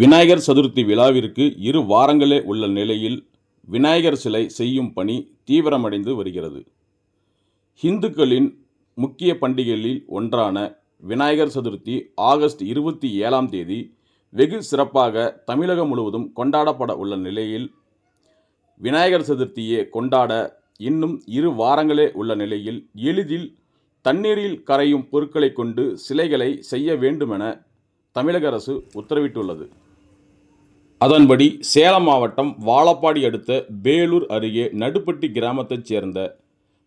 விநாயகர் சதுர்த்தி விழாவிற்கு இரு வாரங்களே உள்ள நிலையில் விநாயகர் சிலை செய்யும் பணி தீவிரமடைந்து வருகிறது. இந்துக்களின் முக்கிய பண்டிகைகளில் ஒன்றான விநாயகர் சதுர்த்தி ஆகஸ்ட் இருபத்தி ஏழாம் தேதி வெகு சிறப்பாக தமிழகம் முழுவதும் கொண்டாடப்பட உள்ள நிலையில் விநாயகர் சதுர்த்தியை கொண்டாட இன்னும் இரு வாரங்களே உள்ள நிலையில் எளிதில் தண்ணீரில் கரையும் பொருட்களை கொண்டு சிலைகளை செய்ய வேண்டுமென தமிழக அரசு உத்தரவிட்டுள்ளது. அதன்படி சேலம் மாவட்டம் வாழப்பாடி அடுத்த பேலூர் அருகே நடுப்பட்டி கிராமத்தைச் சேர்ந்த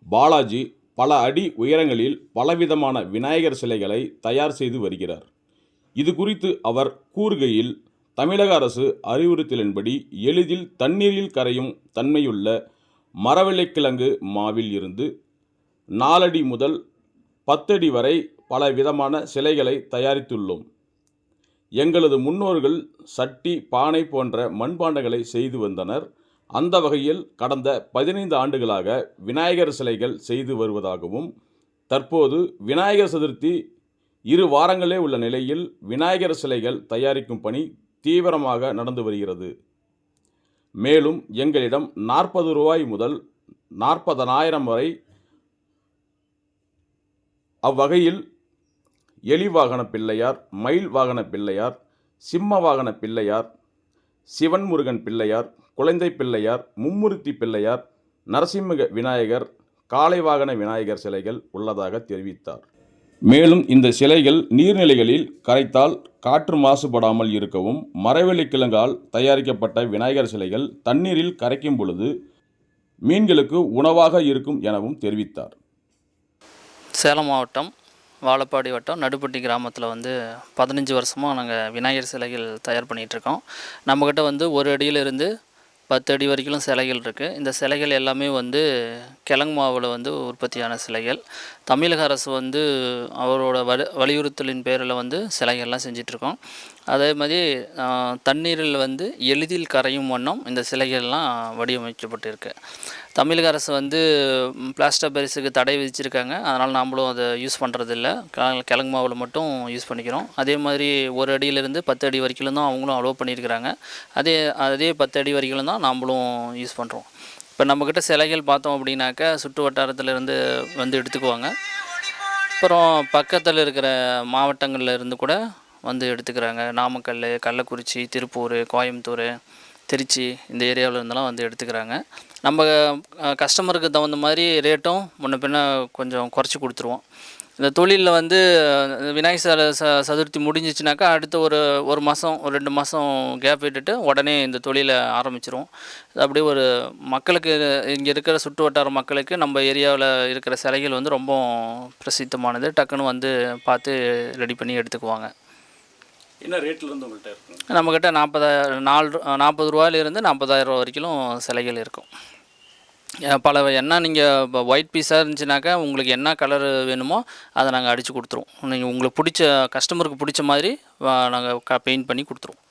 பாலாஜி பல அடி உயரங்களில் பலவிதமான விநாயகர் சிலைகளை தயார் செய்து வருகிறார். இது குறித்து அவர் கூறுகையில் தமிழக அரசு அறிவுறுத்தலின்படி எளிதில் தண்ணீரில் கரையும் தன்மையுள்ள மரவள்ளிக்கிழங்கு மாவில் இருந்து நாலடி முதல் பத்தடி வரை பல விதமான சிலைகளை தயாரித்துள்ளோம். எங்களது முன்னோர்கள் சட்டி பானை போன்ற மண்பாண்டங்களை செய்து வந்தனர். அந்த வகையில் கடந்த பதினைந்து ஆண்டுகளாக விநாயகர் சிலைகள் செய்து வருவதாகவும் தற்போது விநாயகர் சதுர்த்தி இரு வாரங்களே உள்ள நிலையில் விநாயகர் சிலைகள் தயாரிக்கும் பணி தீவிரமாக நடந்து வருகிறது. மேலும் எங்களிடம் நாற்பது ரூபாய் முதல் நாற்பதனாயிரம் வரை அவ்வகையில் எலி வாகன பிள்ளையார் மயில் வாகன பிள்ளையார் சிம்ம வாகன பிள்ளையார் சிவன் முருகன் பிள்ளையார் குழந்தை பிள்ளையார் மும்முருத்தி பிள்ளையார் நரசிம்ம விநாயகர் காளை வாகன விநாயகர் சிலைகள் உள்ளதாக தெரிவித்தார். மேலும் இந்த சிலைகள் நீர்நிலைகளில் கரைத்தால் காற்று மாசுபடாமல் இருக்கவும் மரவள்ளிக்கிழங்கால் தயாரிக்கப்பட்ட விநாயகர் சிலைகள் தண்ணீரில் கரைக்கும் பொழுது மீன்களுக்கு உணவாக இருக்கும் எனவும் தெரிவித்தார். சேலம் மாவட்டம் வாழப்பாடி வட்டம் நடுப்பட்டி கிராமத்தில் வந்து பதினஞ்சு வருஷமாக நாங்கள் விநாயகர் சிலைகள் தயார் பண்ணிகிட்ருக்கோம் நம்மக்கிட்ட வந்து ஒரு அடியிலிருந்து பத்து அடி வரைக்கும் சிலைகள் இருக்குது இந்த சிலைகள் எல்லாமே வந்து கிழங்கு மாவில் வந்து உற்பத்தியான சிலைகள். தமிழக அரசு வந்து அவரோட வலி வலியுறுத்தலின் பேரில் வந்து சிலைகள்லாம் செஞ்சிட்ருக்கோம். அதே மாதிரி தண்ணீரில் வந்து எளிதில் கரையும் வண்ணம் இந்த சிலைகள்லாம் வடிவமைக்கப்பட்டிருக்கு. தமிழக அரசு வந்து பிளாஸ்டர் பரிசுக்கு தடை விதிச்சிருக்காங்க. அதனால் நாமளும் அதை யூஸ் பண்ணுறதில்ல கிழங்கு மாவில் மட்டும் யூஸ் பண்ணிக்கிறோம். அதே மாதிரி ஒரு அடியிலேருந்து பத்து அடி வரைக்கும் தான் அவங்களும் அலோவ் பண்ணியிருக்கிறாங்க. அதே அதே பத்து அடி வரைக்கும் தான் நாமளும் யூஸ் பண்ணுறோம் இப்போ நம்மக்கிட்ட சிலைகள் பார்த்தோம் அப்படின்னாக்கா சுற்று வட்டாரத்துலேருந்து வந்து எடுத்துக்குவாங்க. அப்புறம் பக்கத்தில் இருக்கிற மாவட்டங்களில் இருந்து கூட வந்து எடுத்துக்கிறாங்க. நாமக்கல் கள்ளக்குறிச்சி திருப்பூர் கோயம்புத்தூர் திருச்சி இந்த ஏரியாவில் இருந்தெல்லாம் வந்து எடுத்துக்கிறாங்க. நம்ம கஸ்டமருக்கு தகுந்த மாதிரி ரேட்டும் முன்ன பின்ன கொஞ்சம் குறைச்சி கொடுத்துருவோம். இந்த தொழிலில் வந்து விநாயகர் ச ச சதுர்த்தி முடிஞ்சிச்சுனாக்கா அடுத்த ஒரு ஒரு மாதம் ஒரு ரெண்டு மாதம் கேப் விட்டுட்டு உடனே இந்த தொழிலை ஆரம்பிச்சிருவோம். அப்படியே ஒரு மக்களுக்கு இங்கே இருக்கிற சுற்று வட்டார மக்களுக்கு நம்ம ஏரியாவில் இருக்கிற சிலைகள் வந்து ரொம்ப பிரசித்தமானது. டக்குன்னு வந்து பார்த்து ரெடி பண்ணி எடுத்துக்குவாங்க. என்ன ரேட்ல இருந்து உங்கள்கிட்ட இருக்குங்க நம்மக்கிட்ட நாற்பதாயிரம் நாலு நாற்பது ரூபாயிலிருந்து நாற்பதாயிரம் ரூபா வரைக்கும் சிலைகள் இருக்கும். பல என்ன நீங்கள் இப்போ ஒயிட் பீஸாக இருந்துச்சுனாக்கா உங்களுக்கு என்ன கலர் வேணுமோ அதை நாங்கள் அடித்து கொடுத்துருவோம். நீங்கள் உங்களுக்கு பிடிச்ச கஸ்டமருக்கு பிடிச்ச மாதிரி நாங்கள் க பெயிண்ட் பண்ணி கொடுத்துருவோம்.